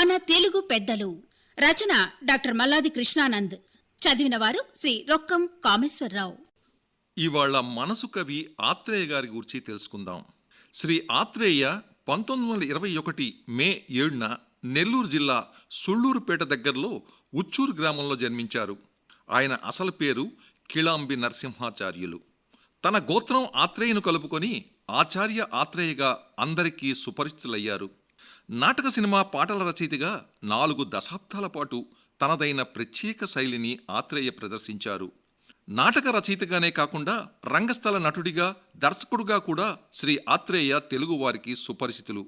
మన తెలుగు పెద్దలు. రచన డాక్టర్ మల్లాది కృష్ణానంద్. చదివిన వారు శ్రీ రొక్కం కామేశ్వరరావు. ఇవాళ మనసు కవి ఆత్రేయ గారి గురించి తెలుసుకుందాం. శ్రీ ఆత్రేయ పంతొమ్మిది వందల ఇరవై ఒకటి మే ఏడున నెల్లూరు జిల్లా సుళ్ళూరుపేట దగ్గరలో ఉచ్చూరు గ్రామంలో జన్మించారు. ఆయన అసలు పేరు కిళాంబి నరసింహాచార్యులు. తన గోత్రం ఆత్రేయను కలుపుకొని ఆచార్య ఆత్రేయగా అందరికీ సుపరిచితులయ్యారు. నాటక సినిమా పాటల రచయితగా నాలుగు దశాబ్దాల పాటు తనదైన ప్రత్యేక శైలిని ఆత్రేయ ప్రదర్శించారు. నాటక రచయితగానే కాకుండా రంగస్థల నటుడిగా దర్శకుడుగా కూడా శ్రీ ఆత్రేయ తెలుగువారికి సుపరిచితులు.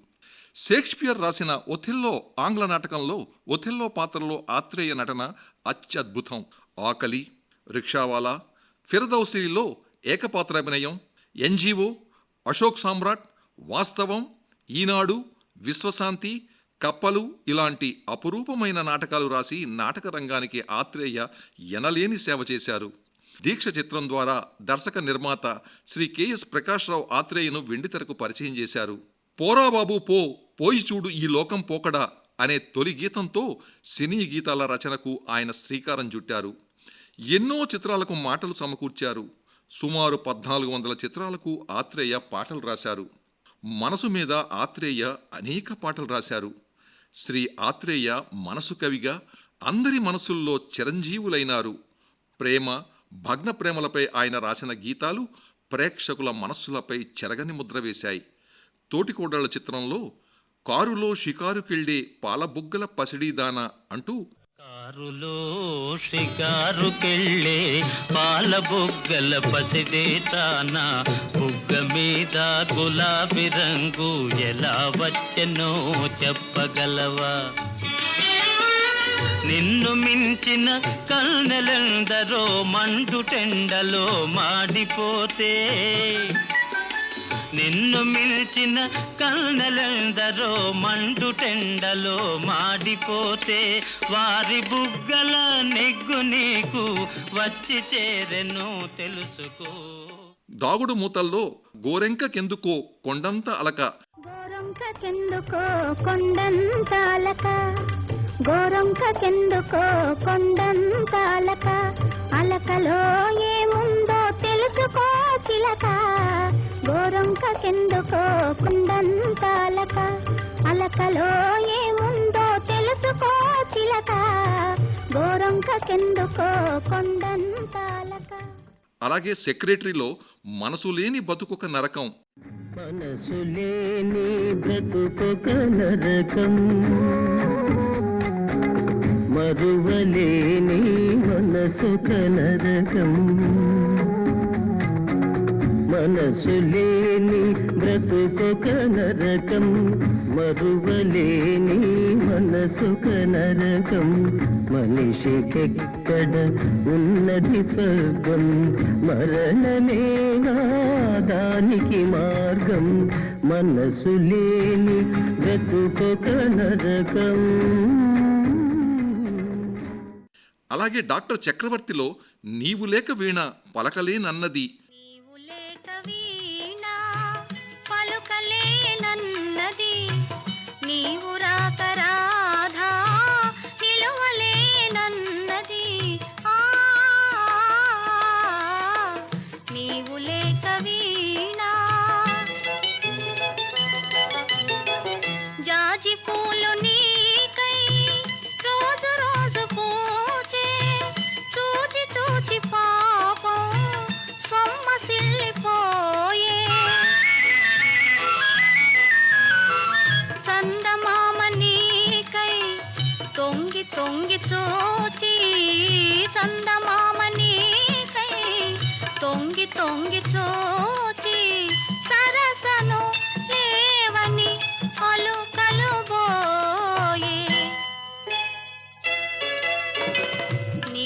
షేక్స్పియర్ రాసిన ఒథెల్లో ఆంగ్ల నాటకంలో ఒథెల్లో పాత్రలో ఆత్రేయ నటన అత్యద్భుతం. ఆకలి రిక్షావాలా ఫిరదౌసిలో ఏకపాత్రాభినయం ఎన్జీఓ అశోక్ సామ్రాట్ వాస్తవం ఈనాడు విశ్వశాంతి కప్పలు ఇలాంటి అపురూపమైన నాటకాలు రాసి నాటక రంగానికి ఆత్రేయ ఎనలేని సేవ చేశారు. దీక్ష చిత్రం ద్వారా దర్శక నిర్మాత శ్రీ కెఎస్ ప్రకాశ్రావు ఆత్రేయను వెండితెరకు పరిచయం చేశారు. పోరాబాబు పో పోయి చూడు ఈ లోకం పోకడా అనే తొలి గీతంతో సినీ గీతాల రచనకు ఆయన శ్రీకారం చుట్టారు. ఎన్నో చిత్రాలకు మాటలు సమకూర్చారు. సుమారు పద్నాలుగు వందల చిత్రాలకు ఆత్రేయ పాటలు రాశారు. మనసు మీద ఆత్రేయ అనేక పాటలు రాశారు. శ్రీ ఆత్రేయ మనసు కవిగా అందరి మనసుల్లో చిరంజీవులైనారు. ప్రేమ భగ్న ప్రేమలపై ఆయన రాసిన గీతాలు ప్రేక్షకుల మనస్సులపై చెరగని ముద్ర వేశాయి. తోటికోడళ్ళ చిత్రంలో కారులో షికారుకెళ్ళే పాలబుగ్గల పసిడీదాన అంటూ కారులో షికారుకెళ్ళే పాల బుగ్గల పసిదేటాన బుగ్గ మీద గులాబీ రంగు ఎలా వచ్చెనో చెప్పగలవా? నిన్ను మించిన కన్నెలందరో మండుటెండలో మాడిపోతే నిన్ను మిల్చిన కన్నెలందరో మండుటెండలో మాడిపోతే వారి బుగ్గల నెగ్గు నీకు వచ్చి చేరెను తెలుసుకో. దాగుడు మూతల్లో గోరెంకకెందుకో కొండంత అలక. గోరొంకకెందుకో కొండంతాలక గోరొంకకెందుకో కొండంతాలక అలకలో ఏముందో తెలుసుకో చిలక. గోరొంకకెందుకో కొండంతాలక? అలకలో ఏముందో తెలుసుకో చిలక. గోరొంకకెందుకో కొండంతాలక? అలాగే సెక్రటరీలో మనసు లేని బతుకొక నరకం. మనసు లేని బ్రతుకొక నరకం. మరువలేని మనసొక నరకం. మనసు లేని బ్రతుకొక నరకం మరువలేని మనసుక నరకం. మనిషికెక్కడ ఉన్నది స్వర్గం? మరణమేనా దానికి మార్గం. మనసు లేని బ్రతుకొక నరకం. అలాగే డాక్టర్ చక్రవర్తిలో నీవు లేక వీణ పలకలేనన్నది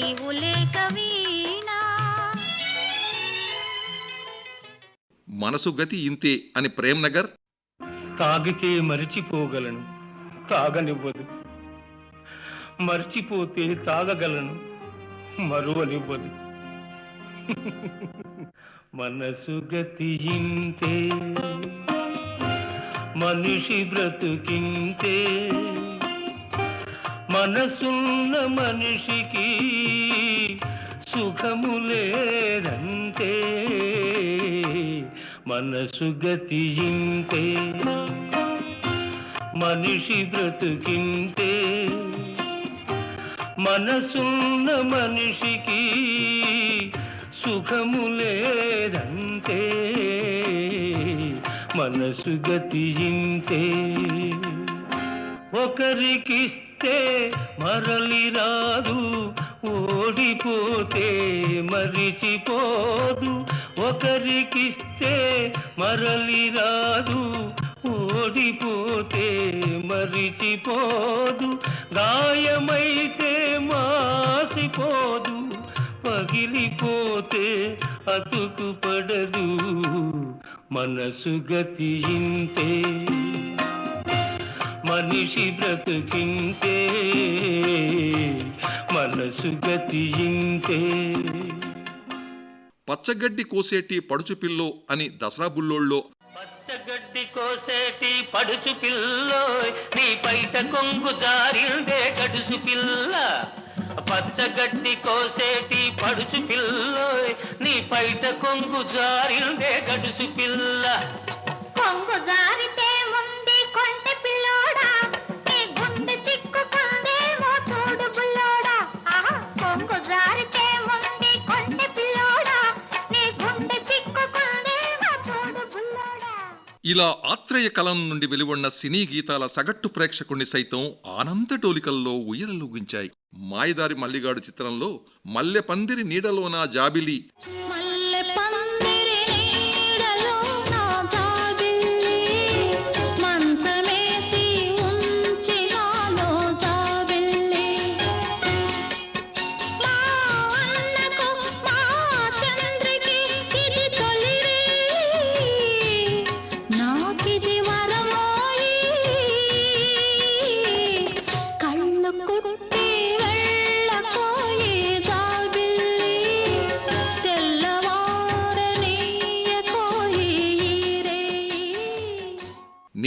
నీవు లేక వీణా. మనసు గతి ఇంతే అని ప్రేమ్ నగర్? తాగితే మరిచిపోగలను తాగనివ్వదు. మర్చిపోతే తాగగలను మరువనివ్వదు. మనసు గతి ఇంతే మనిషి బ్రతుకింతే. మనసున్న మనిషికి సుఖము లేదంతే మనసు గతి ఇంతే మనిషి బ్రతుకింతే మనసున్న మనిషికి సుఖము లేదంతే మనసు గతి ఒకరికి ఒకరికిస్తే మరలి రాదు ఓడిపోతే మరిచిపోదు. ఒకరికిస్తే మరలి రాదు ఓడిపోతే మరిచిపోదు. గాయమైతే మాసిపోదు పగిలిపోతే అతుకు పడదు మనసు గతి ఇంతే మనిషి బ్రతుకింతే మనసు గతి ఇంతే పచ్చగడ్డి కోసేటి పడుచు పిల్లో అని దసరా బుల్లోళ్ళలో పచ్చగడ్డి కోసేటి పడుచు పిల్లోయ్ నీ పైట కొంగు జారిందే గడుసు పిల్ల. పచ్చగడ్డి కోసేటి పడుచు పిల్లోయ్ నీ పైట కొంగు జారిందే గడుసు పిల్ల. ఇలా ఆత్రేయ కలం నుండి వెలువడిన సినీ గీతాల సగట్టు ప్రేక్షకుణ్ణి సైతం ఆనందటోలికల్లో ఉయ్యలలుగించాయి మాయదారి మల్లిగాడు చిత్రంలో మల్లెపందిరి నీడలోన జాబిలి.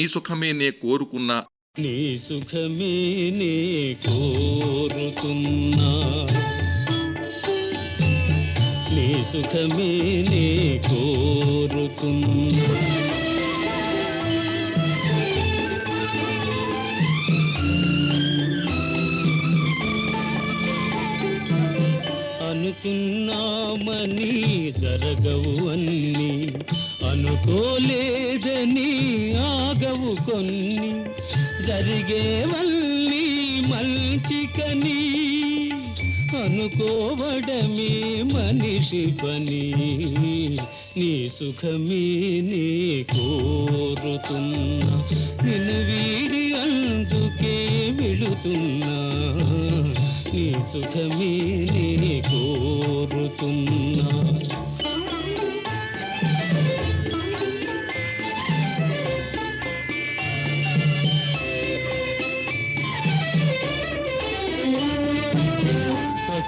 నీ సుఖమే నే కోరుకున్నా. నీ సుఖమే నే కోరుతున్నా నీ సుఖమే నే కోరుతున్నా అనుకున్నామని జరగవు అన్ని అనుకోలేదని కొన్ని జరిగేవల్లి మంచికని అనుకోవడమే మనిషి పని. నీ సుఖమే నీ కోరుతున్నా. నిన్ను వీడి అందుకే విడుతున్నా నీ సుఖమే నీ కోరుతున్నా.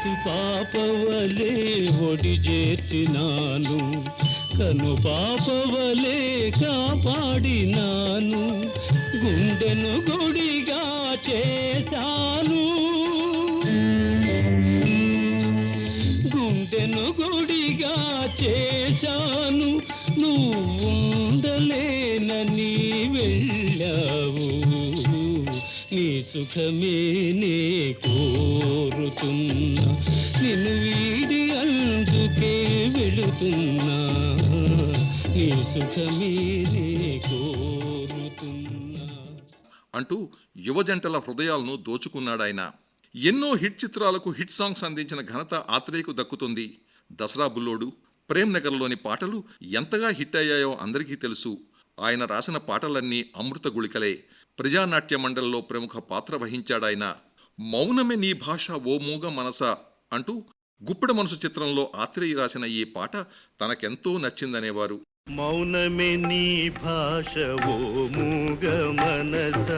పసి పాపవలే ఒడి చేర్చినాను. కను పాపవలే కాపాడినాను. గుండెను గుడిగా చేశాను. గుండెను గుడిగా చేశాను. నువ్వు ఉండలేనని వెళ్ళావు. నీ సుఖమే నే కోరుతున్నా. నిన్ను వీడి అందుకే వెళుతున్నా. నీ సుఖమే నే కోరుతున్నా. అంటూ యువజంటల హృదయాలను దోచుకున్నాడాయన. ఎన్నో హిట్ చిత్రాలకు హిట్ సాంగ్స్ అందించిన ఘనత ఆత్రేయకు దక్కుతుంది. దసరా బుల్లోడు ప్రేమ్ నగర్లోని పాటలు ఎంతగా హిట్ అయ్యాయో అందరికీ తెలుసు. ఆయన రాసిన పాటలన్నీ అమృత గుళికలే. ప్రజానాట్య మండలిలో ప్రముఖ పాత్ర వహించాడాయన మౌనమే నీ భాష ఓ మూగ మనస అంటూ గుప్పెడ మనసు చిత్రంలో ఆత్రేయ రాసిన ఈ పాట తనకెంతో నచ్చిందనేవారు. మౌనమే నీ భాష ఓ మూగ మనస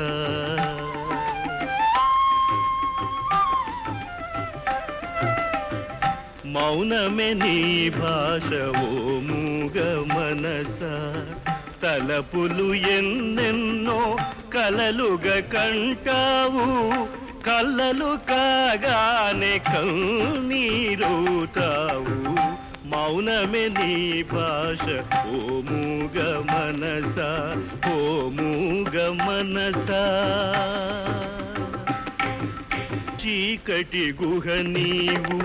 మౌనమే నీ భాష ఓ మూగ మనస తలపులు ఎన్నెన్నో కలలుగా కంటావు కళ్ళలు కాగానే కన్నీరవుతావు మౌనమే నీ భాష ఓ మూగ మనస ఓ మూగ మనస. చీకటి గుహ నీవు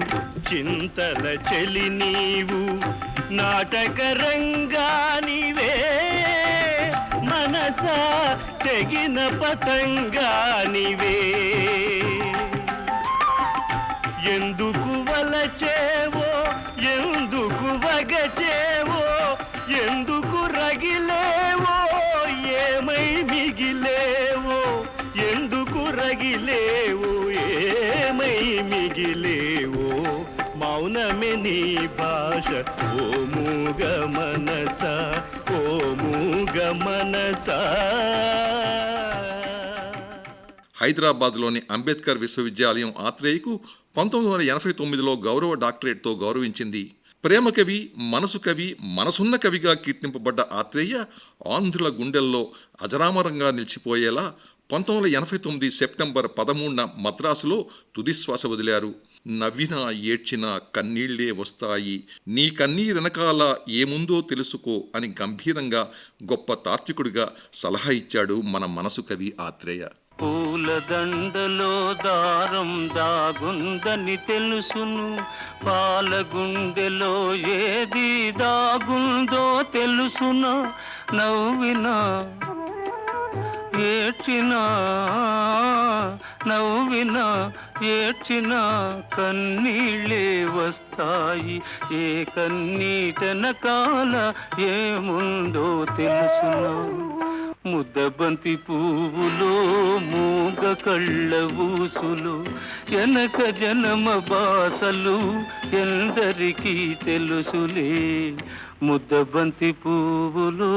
చింతల చెలి నీవు నాటక రంగా నీవే ఆశ తెగిన పతంగానివే ఎందుకు వలచేవో ఎందుకు వగచేవో ఎందుకు రగిలేవో ఏమై మిగిలేవో ఎందుకు రగిలేవో ఏమై మిగిలేవో మౌనమే నీ భాష ఓ మూగ మనసా. హైదరాబాద్లోని అంబేద్కర్ విశ్వవిద్యాలయం ఆత్రేయకు పంతొమ్మిది వందల ఎనభై తొమ్మిదిలో గౌరవ డాక్టరేట్తో గౌరవించింది. ప్రేమ కవి మనసు కవి మనసున్న కవిగా కీర్తింపబడ్డ ఆత్రేయ ఆంధ్రుల గుండెల్లో అజరామరంగా నిలిచిపోయేలా పంతొమ్మిది వందల ఎనభై తొమ్మిది సెప్టెంబర్ పదమూడున మద్రాసులో తుదిశ్వాస వదిలారు. నవ్వినా ఏడ్చినా కన్నీళ్ళే వస్తాయి. నీ కన్నీరెనకాల ఏముందో తెలుసుకో అని గంభీరంగా గొప్ప తాత్వికుడిగా సలహా ఇచ్చాడు మన మనసు కవి ఆత్రేయ. పూలదండలో దారం దాగుందని తెలుసును. పాలగుండెలో ఏది దాగుందో తెలుసునా. నవ్వినా ఏడ్చినా నవ్వినా ఏడ్చినా కన్నీళ్ళే వస్తాయి. ఏ కన్నీటనకాల ఏముందో తెలుసునా. ముద్దబంతి పువ్వులో మూగ కళ్ళ ఊసులు ఎనక జనమ బాసలు ఎందరికీ తెలుసులే. ముద్దబంతి పువ్వులో